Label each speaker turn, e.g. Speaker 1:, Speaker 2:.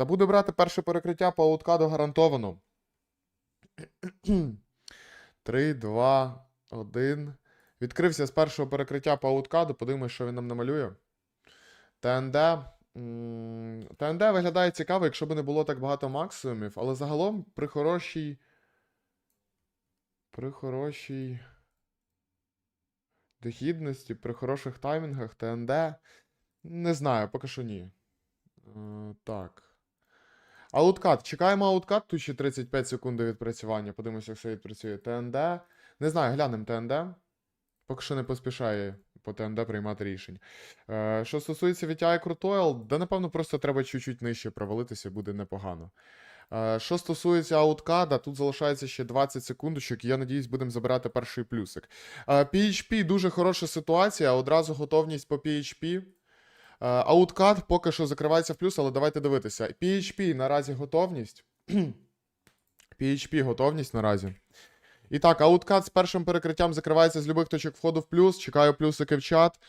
Speaker 1: Та буду брати перше перекриття по ауткаду гарантовано. 3, 2, 1. Відкрився з першого перекриття по ауткаду. Подивимось, що він нам намалює. ТНД. ТНД виглядає цікаво, якщо б не було так багато максимумів, але загалом при хорошій. При хорошій дохідності, при хороших таймінгах ТНД. Не знаю, поки що ні. Е, так. Ауткат. Чекаємо ауткат, тут ще 35 секунд до відпрацювання. Подивимося, як все відпрацює. ТНД. Не знаю, глянемо ТНД. Поки що не поспішає по ТНД приймати рішень. Е, що стосується VTI Crutoil, да, напевно, просто треба чуть-чуть нижче провалитися, буде непогано. Е, що стосується ауткада, тут залишається ще 20 секундочок, і я надіюсь, будемо забирати перший плюсик. Е, PHP дуже хороша ситуація, одразу готовність по PHP. Е, Ауткад поки що закривається в плюс, але давайте дивитися. PHP наразі готовність. PHP готовність наразі. І так, ауткат з першим перекриттям закривається з любих точок входу в плюс. Чекаю плюсики в чат.